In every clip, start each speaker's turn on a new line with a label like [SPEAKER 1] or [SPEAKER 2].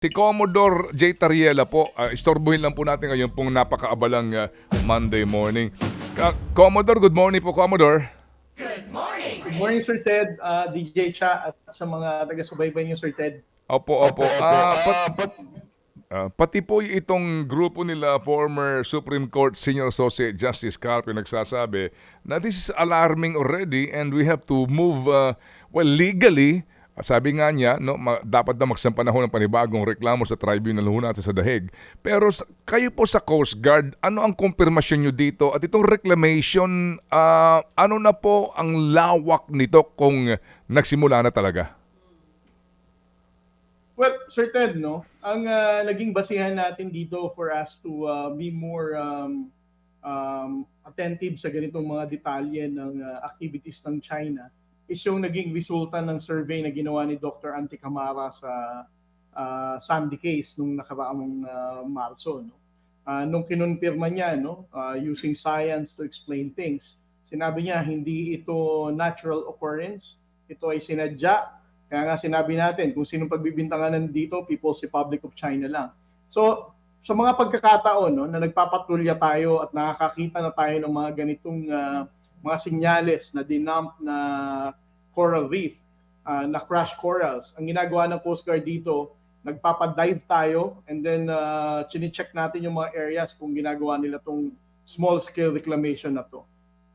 [SPEAKER 1] Si Commodore J. Tariela po, ah, istorbohin lang po natin ngayon pong napakaabalang ah, Monday morning. Ka- Commodore, good morning po Commodore.
[SPEAKER 2] Good morning, Sir Ted, uh, DJ Cha, at sa mga taga-subaybay niyo, Sir Ted.
[SPEAKER 1] Opo, opo. Ah, pat- pat- ah, pati po itong grupo nila, former Supreme Court Senior Associate Justice Carpio, nagsasabi na this is alarming already and we have to move, ah, well, legally, ah, sabi nga niya, no, ma- dapat na magsampanahon ng panibagong reklamo sa tribunal ho natin sa Dahig. Pero sa- kayo po sa Coast Guard, ano ang konfirmasyon nyo dito? At itong reclamation, ah, ano na po ang lawak nito kung nagsimula na talaga?
[SPEAKER 2] Well, Sir Ted, no, ang uh, naging basihan natin dito for us to uh, be more um, um, attentive sa ganitong mga detalye ng uh, activities ng China is yung naging resulta ng survey na ginawa ni Dr. Ante Camara sa uh, Sandy case nung nakaraang uh, Marso. No? Uh, nung kinonfirma niya, no, uh, using science to explain things, sinabi niya hindi ito natural occurrence, ito ay sinadya kaya nga sinabi natin, kung sinong pagbibintanganan dito, People's Republic of China lang. So, sa mga pagkakataon no, na nagpapatrolya tayo at nakakakita na tayo ng mga ganitong uh, mga sinyales na dinump na coral reef, uh, na crash corals, ang ginagawa ng Coast Guard dito, nagpapadive tayo and then uh, chine-check natin yung mga areas kung ginagawa nila tong small scale reclamation na to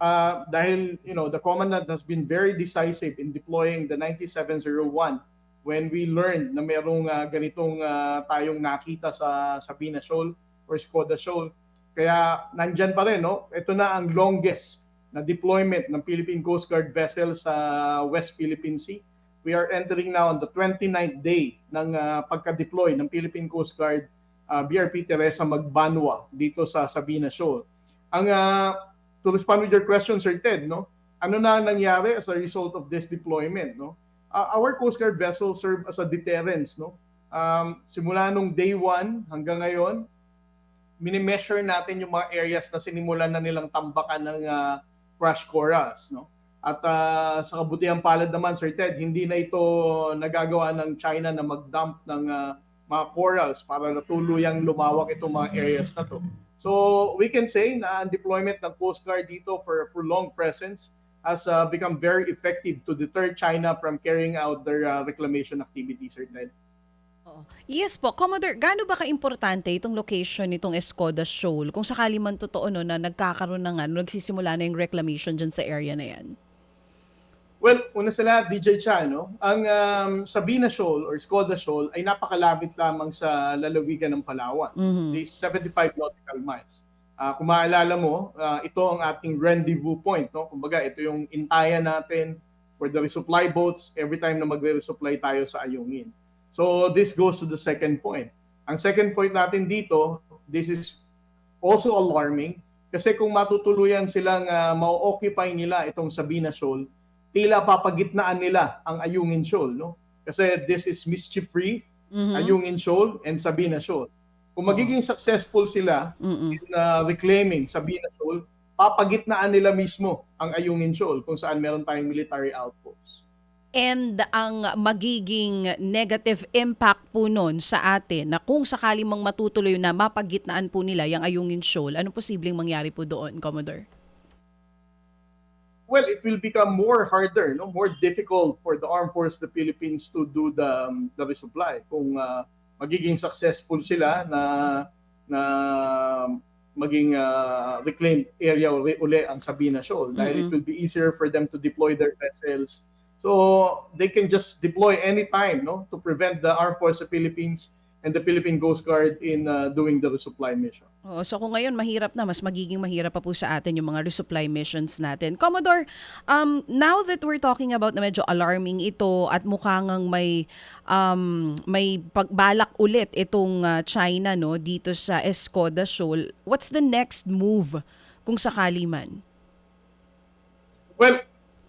[SPEAKER 2] uh, dahil you know the commandant has been very decisive in deploying the 9701 when we learned na merong uh, ganitong uh, tayong nakita sa Sabina Shoal or Skoda Shoal. Kaya nandyan pa rin, no? Ito na ang longest na deployment ng Philippine Coast Guard vessel sa West Philippine Sea. We are entering now on the 29th day ng uh, pagka-deploy ng Philippine Coast Guard uh, BRP Teresa Magbanwa dito sa Sabina Shoal. Ang uh, to respond with your question, Sir Ted, no? Ano na ang nangyari as a result of this deployment, no? Uh, our Coast Guard vessels serve as a deterrence, no? Um, simula nung day one hanggang ngayon, minimeasure natin yung mga areas na sinimulan na nilang tambakan ng uh, crash corals, no? At uh, sa kabutihang palad naman, Sir Ted, hindi na ito nagagawa ng China na mag-dump ng uh, mga corals para natuluyang lumawak itong mga areas na to. So we can say na ang deployment ng Coast Guard dito for prolonged presence has uh, become very effective to deter China from carrying out their uh, reclamation activities, Sir Ted.
[SPEAKER 3] Oo. Yes po, Commodore, gaano ba ka-importante itong location nitong Escoda Shoal kung sakali man totoo no, na nagkakaroon na nga, nagsisimula na yung reclamation dyan sa area na yan?
[SPEAKER 2] Well, una sa lahat, DJ Cha, no? ang um, Sabina Shoal or Skoda Shoal ay napakalapit lamang sa lalawigan ng Palawan.
[SPEAKER 3] Mhm.
[SPEAKER 2] This 75 nautical miles. Uh, kung maalala mo, uh, ito ang ating rendezvous point. No? Kumbaga, ito yung intayan natin for the resupply boats every time na magre-resupply tayo sa Ayungin. So this goes to the second point. Ang second point natin dito, this is also alarming kasi kung matutuluyan silang uh, ma-occupy nila itong Sabina Shoal, tila papagitnaan nila ang Ayungin Shoal, no? Kasi this is mischief free,
[SPEAKER 3] Mhm.
[SPEAKER 2] Ayungin Shoal and Sabina Shoal. Kung magiging successful sila
[SPEAKER 3] Mm-mm.
[SPEAKER 2] in uh, reclaiming Sabina Shoal, papagitnaan nila mismo ang Ayungin Shoal kung saan meron tayong military outposts.
[SPEAKER 3] And ang magiging negative impact po nun sa atin na kung sakali mang matutuloy na mapagitnaan po nila yung Ayungin Shoal, ano posibleng mangyari po doon, Commodore?
[SPEAKER 2] well, it will become more harder, no, more difficult for the armed forces of the Philippines to do the um, the resupply. Kung uh, magiging successful sila na na maging uh, reclaimed area uli, ang Sabina Shoal dahil it
[SPEAKER 3] Mhm.
[SPEAKER 2] will be easier for them to deploy their vessels. So they can just deploy anytime, no, to prevent the armed forces of the Philippines and the Philippine Coast Guard in uh, doing the resupply mission.
[SPEAKER 3] Oo, so kung ngayon mahirap na, mas magiging mahirap pa po sa atin yung mga resupply missions natin. Commodore, um, now that we're talking about na medyo alarming ito at mukhang ang may, um, may pagbalak ulit itong uh, China no, dito sa Escoda Shoal, what's the next move kung sakali man?
[SPEAKER 2] Well,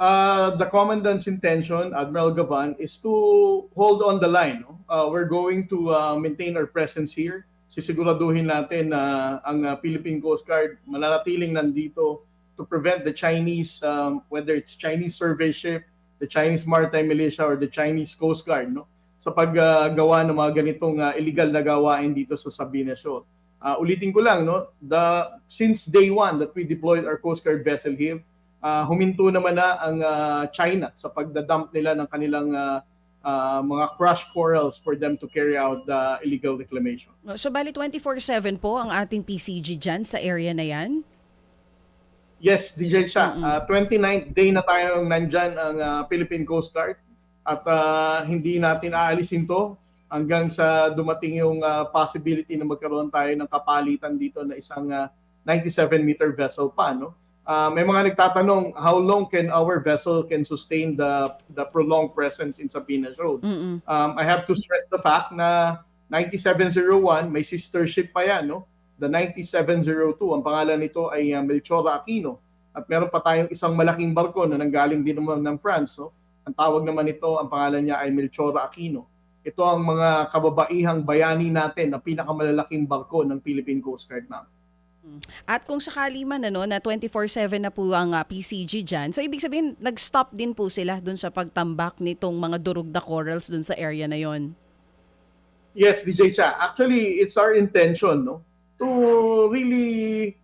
[SPEAKER 2] uh, the commandant's intention, Admiral Gavan, is to hold on the line. No? Uh, we're going to uh, maintain our presence here. Sisiguraduhin natin na ang uh, Philippine Coast Guard mananatiling nandito to prevent the Chinese, um, whether it's Chinese survey ship, the Chinese maritime militia, or the Chinese Coast Guard, no, sa paggawa ng mga ganitong ah, illegal na gawain dito sa Sabina Shoal. Ah, ulitin ko lang, no, the, since day one that we deployed our Coast Guard vessel here, ah, huminto naman na ang ah, China sa pagdadump nila ng kanilang ah, ah, mga crushed corals for them to carry out the illegal reclamation.
[SPEAKER 3] So bali 24/7 po ang ating PCG dyan sa area na yan?
[SPEAKER 2] Yes, DJ siya. Ah, 29th day na tayong nandyan ang ah, Philippine Coast Guard at ah, hindi natin aalisin to hanggang sa dumating yung ah, possibility na magkaroon tayo ng kapalitan dito na isang 97-meter vessel pa. No? Ah, may mga nagtatanong, how long can our vessel can sustain the the prolonged presence in Sabinas Road?
[SPEAKER 3] Mm-mm.
[SPEAKER 2] Um, I have to stress the fact na 9701, may sister ship pa yan, no? The 9702, ang pangalan nito ay uh, Melchora Aquino. At meron pa tayong isang malaking barko na nanggaling din naman ng France, no? Ang tawag naman nito, ang pangalan niya ay Melchora Aquino. Ito ang mga kababaihang bayani natin na pinakamalalaking barko ng Philippine Coast Guard na.
[SPEAKER 3] At kung sakali man ano, na 24/7 na po ang ah, PCG dyan, so ibig sabihin nag-stop din po sila dun sa pagtambak nitong mga durug na corals dun sa area na yon.
[SPEAKER 2] Yes, DJ Cha. Actually, it's our intention, no? To really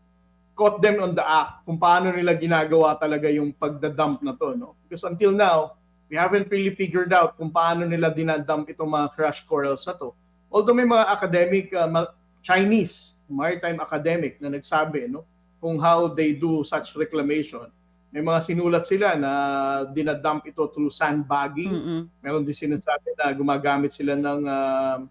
[SPEAKER 2] caught them on the act kung paano nila ginagawa talaga yung pagdadump na to, no? Because until now, we haven't really figured out kung paano nila dinadump itong mga crash corals na to. Although may mga academic, uh, Chinese, maritime academic na nagsabi, no? Kung how they do such reclamation. May mga sinulat sila na dinadump ito through sandbagging,
[SPEAKER 3] Mm-mm.
[SPEAKER 2] meron din sinasabi na gumagamit sila ng ah,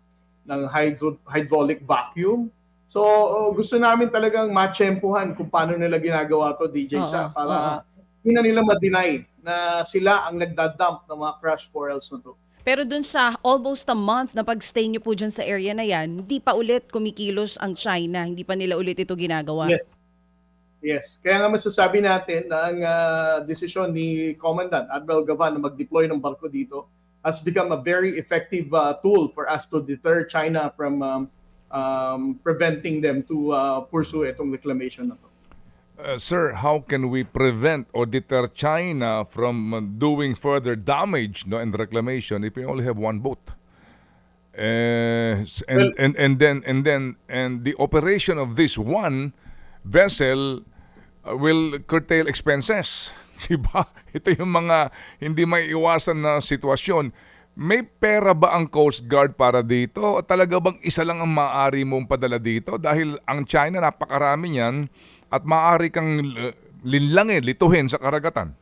[SPEAKER 2] ng hydro, hydraulic vacuum. So oh, gusto namin talagang matsyempuhan kung paano nila ginagawa to DJ
[SPEAKER 3] Oo,
[SPEAKER 2] siya para hindi na nila ma-deny na sila ang nagdadump ng mga crash corals na to.
[SPEAKER 3] Pero dun sa almost a month na pag-stay nyo po dyan sa area na yan, hindi pa ulit kumikilos ang China. Hindi pa nila ulit ito ginagawa.
[SPEAKER 2] Yes. Yes. Kaya nga masasabi natin na ang ah, desisyon ni Commandant Admiral Gavan na mag-deploy ng barko dito has become a very effective ah, tool for us to deter China from um, um, preventing them to ah, pursue itong reclamation na to.
[SPEAKER 1] Uh, sir, how can we prevent or deter China from uh, doing further damage no, and reclamation if we only have one boat? Uh, and,
[SPEAKER 2] Well-
[SPEAKER 1] and and then and then and the operation of this one vessel uh, will curtail expenses. Diba? Ito yung mga hindi may iwasan na sitwasyon. May pera ba ang Coast Guard para dito? O talaga bang isa lang ang maaari mong padala dito? Dahil ang China napakarami niyan at maaari kang uh, linlangin, lituhin sa karagatan.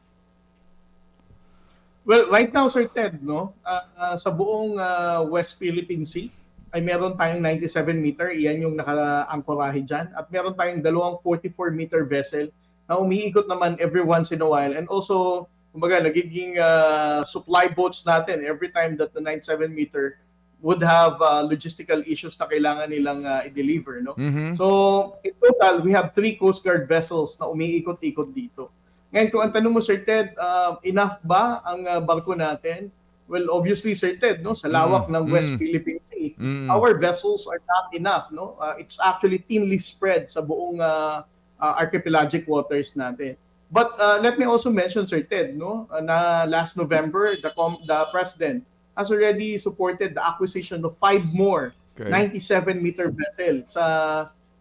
[SPEAKER 2] Well, right now, Sir Ted, no, ah, ah, sa buong ah, West Philippine Sea, ay meron tayong 97 meter, iyan yung naka-angkorahe dyan. At meron tayong dalawang 44 meter vessel na umiikot naman every once in a while. And also, kumbaga, nagiging ah, supply boats natin every time that the 97 meter would have ah, logistical issues na kailangan nilang ah, i-deliver. No?
[SPEAKER 1] Mhm.
[SPEAKER 2] So, in total, we have three Coast Guard vessels na umiikot-ikot dito. Ngayon, kung ang tanong mo, Sir Ted, uh, enough ba ang uh, barko natin? Well, obviously, Sir Ted, no, sa lawak
[SPEAKER 1] Mm,
[SPEAKER 2] ng West
[SPEAKER 1] mm.
[SPEAKER 2] Philippine Sea,
[SPEAKER 1] Mm.
[SPEAKER 2] our vessels are not enough. No? Uh, it's actually thinly spread sa buong uh, uh, archipelagic waters natin. But uh, let me also mention, Sir Ted, no, uh, na last November, the, com- the President has already supported the acquisition of five more
[SPEAKER 1] Okay.
[SPEAKER 2] 97-meter vessel sa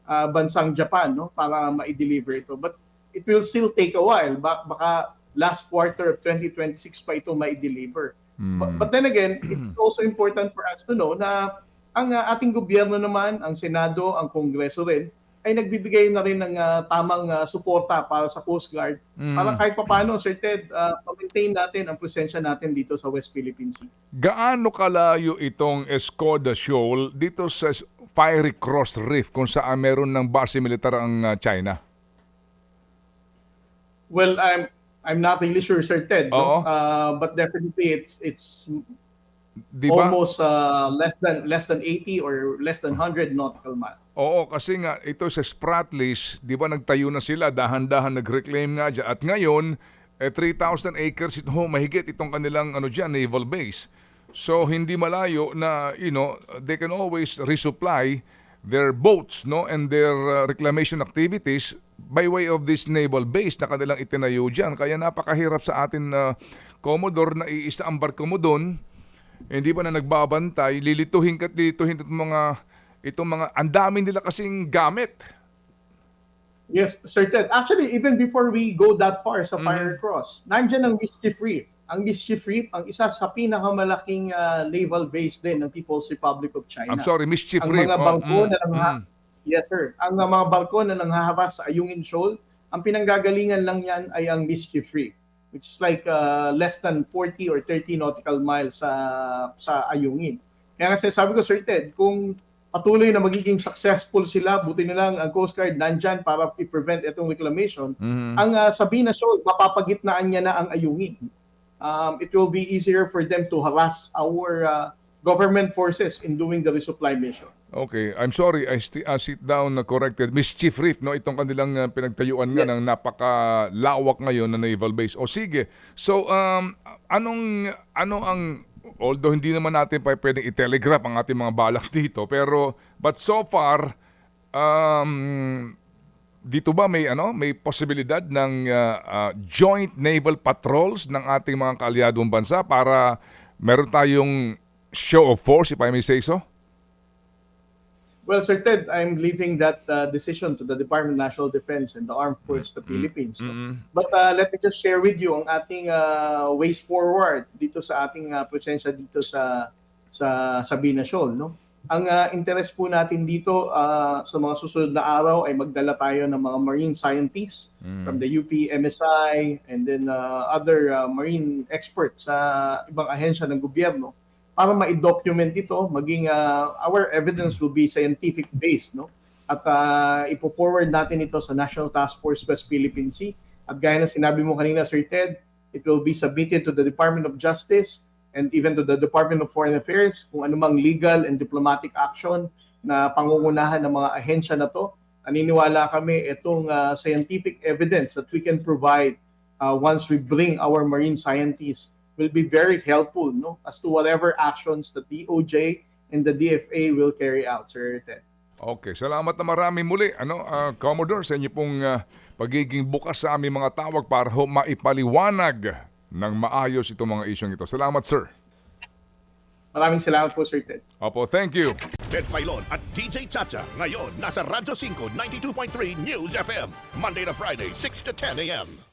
[SPEAKER 2] ah, bansang Japan no para ma-deliver ito. But it will still take a while. Ba- baka last quarter of 2026 pa ito ma-deliver.
[SPEAKER 1] Mm.
[SPEAKER 2] But, but then again, it's also important for us to know na ang ah, ating gobyerno naman, ang Senado, ang Kongreso rin, ay nagbibigay na rin ng ah, tamang ah, suporta para sa Coast Guard
[SPEAKER 1] Mm.
[SPEAKER 2] para kahit papano, Sir Ted, ah, ma-maintain natin ang presensya natin dito sa West Philippine Sea.
[SPEAKER 1] Gaano kalayo itong Escoda Shoal dito sa Fiery Cross Reef kung saan meron ng base militar ang uh, China?
[SPEAKER 2] Well, I'm I'm not really sure, Sir Ted. No? Uh, but definitely, it's it's
[SPEAKER 1] Di ba?
[SPEAKER 2] almost uh, less than less than 80 or less than 100 nautical miles.
[SPEAKER 1] Oo, kasi nga ito sa Spratlys, di ba nagtayo na sila, dahan-dahan nag-reclaim nga dyan. At ngayon, eh, 3,000 acres ito, mahigit itong kanilang ano dyan, naval base. So hindi malayo na, you know, they can always resupply their boats no and their uh, reclamation activities by way of this naval base na kanilang itinayo dyan. Kaya napakahirap sa atin na Commodore na iisa ang barko mo doon hindi pa na nagbabantay, lilituhin ka lilituhin itong mga itong mga ang dami nila kasing gamit.
[SPEAKER 2] Yes, Sir Ted. Actually, even before we go that far sa
[SPEAKER 1] Mhm.
[SPEAKER 2] Fire Cross, nandyan ang Mischief Reef. Ang Mischief Reef, ang isa sa pinakamalaking ah, naval base din ng People's Republic of China.
[SPEAKER 1] I'm sorry, mischief
[SPEAKER 2] Ang
[SPEAKER 1] reef.
[SPEAKER 2] mga
[SPEAKER 1] Oh,
[SPEAKER 2] bangko
[SPEAKER 1] mm,
[SPEAKER 2] na nangha-
[SPEAKER 1] mm.
[SPEAKER 2] Yes, sir. Ang uh, mga barko na nanghahabas sa Ayungin Shoal, ang pinanggagalingan lang yan ay ang Mischief Reef, which is like uh, less than 40 or 30 nautical miles sa sa Ayungin. Kaya kasi sabi ko, Sir Ted, kung patuloy na magiging successful sila, buti na lang ang Coast Guard nandyan para i-prevent itong reclamation,
[SPEAKER 1] Mhm.
[SPEAKER 2] ang uh, Sabina Shoal, mapapagitnaan niya na ang Ayungin. Um, it will be easier for them to harass our uh, government forces in doing the resupply mission.
[SPEAKER 1] Okay, I'm sorry, I uh, sit down na corrected. Mischief Reef, no? Itong kanilang uh, pinagtayuan nga
[SPEAKER 2] Yes.
[SPEAKER 1] ng napakalawak ngayon na naval base. O sige, so um, anong, ano ang, although hindi naman natin pa pwedeng i-telegraph ang ating mga balak dito, pero, but so far, um, dito ba may ano may posibilidad ng uh, uh, joint naval patrols ng ating mga kaalyadong bansa para meron tayong show of force if I may say so?
[SPEAKER 2] Well, Sir Ted, I'm leaving that uh, decision to the Department of National Defense and the Armed Forces of the Philippines.
[SPEAKER 1] Mm-mm.
[SPEAKER 2] But uh, let me just share with you ang ating uh, ways forward dito sa ating uh, presensya dito sa sa Sabina Shoal, no? Ang uh, interest po natin dito uh, sa mga susunod na araw ay magdala tayo ng mga marine scientists
[SPEAKER 1] Mm.
[SPEAKER 2] from the UP MSI and then uh, other uh, marine experts sa ibang ahensya ng gobyerno para ma-document ito maging uh, our evidence will be scientific based no? At uh, ipo-forward natin ito sa National Task Force West Philippine Sea. At gaya na sinabi mo kanina Sir Ted it will be submitted to the Department of Justice and even to the Department of Foreign Affairs kung anumang legal and diplomatic action na pangungunahan ng mga ahensya na to. Naniniwala kami itong uh, scientific evidence that we can provide uh, once we bring our marine scientists will be very helpful no as to whatever actions the DOJ and the DFA will carry out sir Ted.
[SPEAKER 1] Okay, salamat na marami muli, ano, ah, Commodore, sa inyo pong ah, pagiging bukas sa aming mga tawag para ho maipaliwanag ng maayos itong mga isyong ito. Salamat, sir.
[SPEAKER 2] Maraming salamat po sir Ted.
[SPEAKER 1] Opo, thank you.
[SPEAKER 4] Ted Filon at DJ Chacha. Ngayon, nasa Radyo 5, 92.3 News FM. Monday to Friday, 6 to 10 a.m.